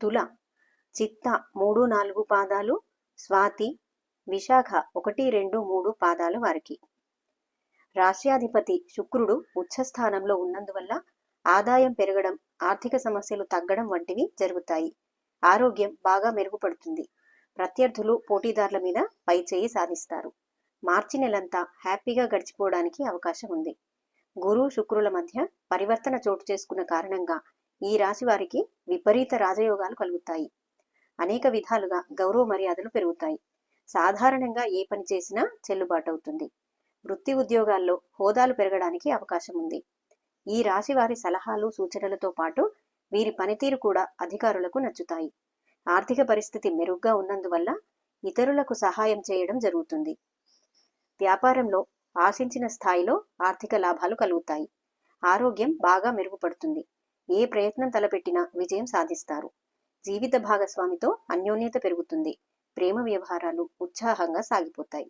తుల చిత్త మూడు నాలుగు పాదాలు స్వాతి విశాఖ ఒకటి రెండు మూడు పాదాల వారికి. రాశ్యాధిపతి శుక్రుడు ఉచ్చస్థానంలో ఉన్నందువల్ల ఆదాయం పెరగడం ఆర్థిక సమస్యలు తగ్గడం వంటివి జరుగుతాయి. ఆరోగ్యం బాగా మెరుగుపడుతుంది. ప్రత్యర్థులు పోటీదారుల మీద పైచేయి సాధిస్తారు. మార్చి నెలంతా హ్యాపీగా గడిచిపోవడానికి అవకాశం ఉంది. గురు శుక్రుల మధ్య పరివర్తన చోటు చేసుకున్న కారణంగా ఈ రాశి వారికి విపరీత రాజయోగాలు కలుగుతాయి. అనేక విధాలుగా గౌరవ మర్యాదలు పెరుగుతాయి. సాధారణంగా ఏ పని చేసినా చెల్లుబాటు అవుతుంది వృత్తి ఉద్యోగాల్లో హోదాలు పెరగడానికి అవకాశం ఉంది. ఈ రాశి వారి సలహాలు సూచనలతో పాటు వీరి పనితీరు కూడా అధికారులకు నచ్చుతాయి. ఆర్థిక పరిస్థితి మెరుగ్గా ఉన్నందువల్ల ఇతరులకు సహాయం చేయడం జరుగుతుంది. వ్యాపారంలో ఆశించిన స్థాయిలో ఆర్థిక లాభాలు కలుగుతాయి. ఆరోగ్యం బాగా మెరుగుపడుతుంది. ఏ ప్రయత్నం తలపెట్టినా విజయం సాధిస్తారు. జీవిత భాగస్వామితో అన్యోన్యత పెరుగుతుంది. ప్రేమ వ్యవహారాలు ఉత్సాహంగా సాగిపోతాయి.